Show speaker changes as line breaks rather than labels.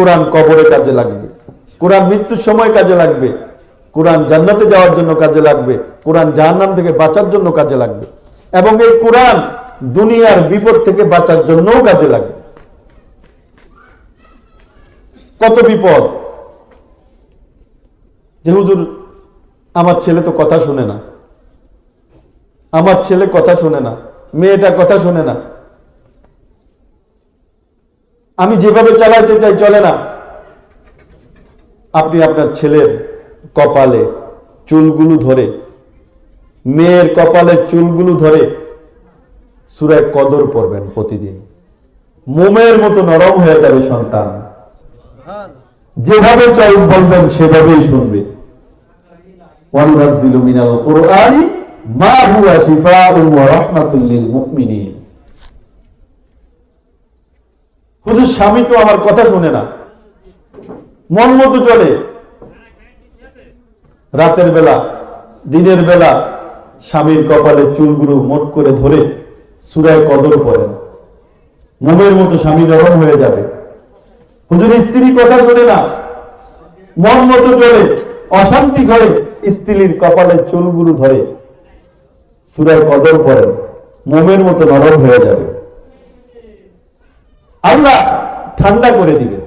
কোরআন কবরে কাজে লাগবে। কোরআন মৃত্যুর সময় কাজে লাগবে। কোরআন জান্নাতে যাওয়ার জন্য কাজে লাগবে। কোরআন জাহান্নাম থেকে বাঁচার জন্য কাজে লাগবে। এবং এই কোরআন দুনিয়ার বিপদ থেকে বাঁচার জন্যও কাজে লাগবে। কত বিপদ? যে হুজুর, আমার ছেলে তো কথা শুনে না। আমার ছেলে কথা শুনে না। মেয়েটা কথা শুনে না। আমি যেভাবে চালাইতে চাই চলে না। আপনি আপনার ছেলের কপালে চুলগুলো ধরে, মেয়ের কপালে চুলগুলো ধরে সুরায় কদর পড়বেন প্রতিদিন। মোমের মতো নরম হয়ে যাবে সন্তান। যেভাবে চাই বলবেন সেভাবেই শুনবে। ওয়ানুনাজ্জিলু মিনাল কুরআনি মা হুয়া শিফাউন ওয়া রাহমাতুল লিল মুমিনিন। হুজুর, স্বামী তো আমার কথা শুনে না। মন মতো চলে। রাতের বেলা, দিনের বেলা স্বামীর কপালে চুলগুলো মোট করে ধরে সুরায় কদর পড়েন মোমের মতো স্বামী নরম হয়ে যাবে। হুজুর, স্ত্রী কথা শুনে না। মন মতো চলে। অশান্তি ঘরে স্ত্রীর কপালে চুলগুলো ধরে সুরায় কদর পড়েন মোমের মতো নরম হয়ে যাবে। আল্লাহ ঠান্ডা করে দিবে